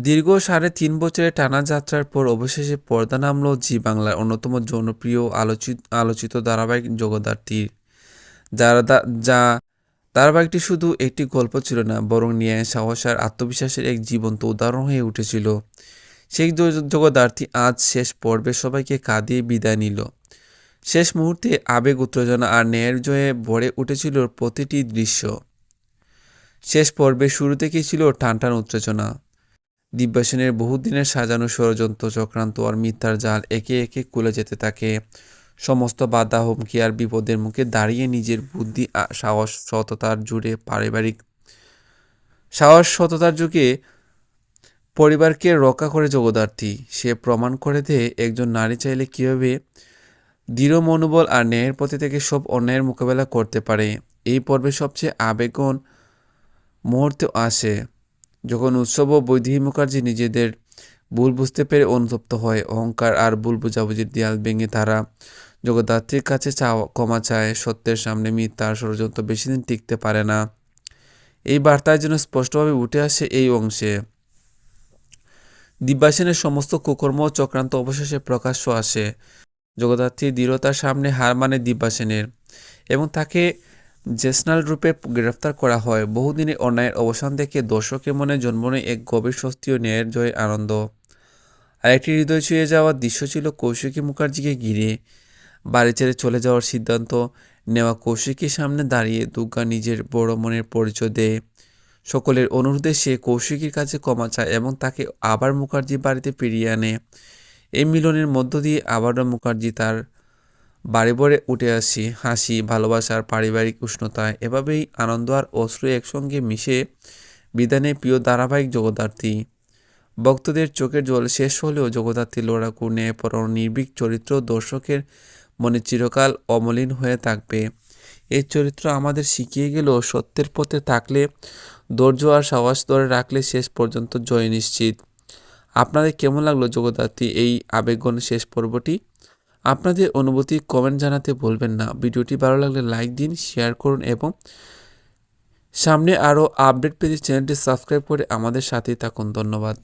দীর্ঘ সাড়ে তিন বছরের টানা যাত্রার পর অবশেষে পর্দা নামল জি বাংলার অন্যতম জনপ্রিয় আলোচিত আলোচিত ধারাবাহিক জগদ্ধাত্রীর। যারা যা ধারাবাহিকটি শুধু একটি গল্প ছিল না, বরং ন্যায়, সাহস আর আত্মবিশ্বাসের এক জীবন্ত উদাহরণ হয়ে উঠেছিল। সেই জ- জগদ্ধাত্রী আজ শেষ পর্বে সবাইকে কাঁদিয়ে বিদায় নিল। শেষ মুহূর্তে আবেগ, উত্তেজনা আর ন্যায়ের জয়ে ভরে উঠেছিল প্রতিটি দৃশ্য। শেষ পর্বে শুরু থেকেই ছিল টানটান উত্তেজনা। দিব্যাসেনের বহুদিনের সাজানো ষড়যন্ত্র, চক্রান্ত আর মিথ্যার জাল একে একে খুলে যেতে থাকে। সমস্ত বাধা, হুমকি আর বিপদের মুখে দাঁড়িয়ে নিজের বুদ্ধি সাহস, সততার জুড়ে পারিবারিক সাহস, সততার যুগে পরিবারকে রক্ষা করে জগদ্ধার্থী সে প্রমাণ করে দেয় একজন নারী চাইলে কীভাবে দৃঢ়, মনোবল আর ন্যায়ের পথে থেকে সব অন্যায়ের মোকাবেলা করতে পারে। এই পর্বে সবচেয়ে আবেগন মুহূর্তে আসে। যখন উৎসব ও বৈদেহী মুখার্জি নিজেদের ভুল বুঝতে পেরে অনুতপ্ত হয়, অহংকার আর ভুল বুঝাবুঝির দেয়াল ভেঙে তারা জগদ্ধাত্রীর কাছে চাওয়া, ক্ষমা চায়, সত্যের সামনে মিথ্যার ষড়যন্ত্র বেশি দিন টিকতে পারে না। এই বার্তায় যেন স্পষ্টভাবে উঠে আসে এই অংশে। দিব্যাসেনের সমস্ত কুকর্ম চক্রান্ত অবশেষে প্রকাশ্য আসে। জগদ্ধাত্রীর দৃঢ়তার সামনে হার মানে দিব্যাসেনের এবং তাকে জেসনাল রূপে গ্রেফতার করা হয়। বহুদিনের অন্যায়ের অবসান দেখে দর্শকের মনে জন্ম নেয় এক গভীর স্বস্তি ও ন্যায়ের জয়ের আনন্দ। আরেকটি হৃদয় ছুঁয়ে যাওয়ার দৃশ্য ছিল কৌশিকী মুখার্জিকে ঘিরে। বাড়ি ছেড়ে চলে যাওয়ার সিদ্ধান্ত নেওয়া কৌশিকীর সামনে দাঁড়িয়ে দুর্গা নিজের বড় মনের পরিচয় দেয়। সকলের অনুরোধে সে কৌশিকীর কাছে ক্ষমা চায় এবং তাকে আবার মুখার্জি বাড়িতে ফিরিয়ে আনে। এই মিলনের মধ্য দিয়ে আবারও মুখার্জি তার বাড়ি ভরে উঠে আসি। হাসি ভালোবাসার পারিবারিক উষ্ণতায় এভাবেই আনন্দ আর অশ্রু একসঙ্গে মিশে বিধানে প্রিয় ধারাবাহিক জগদ্ধার্থী ভক্তদের চোখের জল শেষ হলেও জগদ্ধাত্রী লড়াকু ন্যায়পরণ নির্ভীক চরিত্র দর্শকের মনে চিরকাল অমলিন হয়ে থাকবে। এই চরিত্র আমাদের শিখিয়ে গেল সত্যের পথে থাকলে, ধৈর্য আর সাহস ধরে রাখলে শেষ পর্যন্ত জয় নিশ্চিত। আপনাদের কেমন লাগল জগদ্ধাত্রী এই আবেগন শেষ পর্বটি? আপনাদের অনুভূতি কমেন্ট জানাতে ভুলবেন না। ভিডিওটি ভালো লাগলে লাইক দিন শেয়ার করুন এবং সামনে আরও আপডেট পেতে চ্যানেলটি সাবস্ক্রাইব করে আমাদের সাথেই থাকুন। ধন্যবাদ।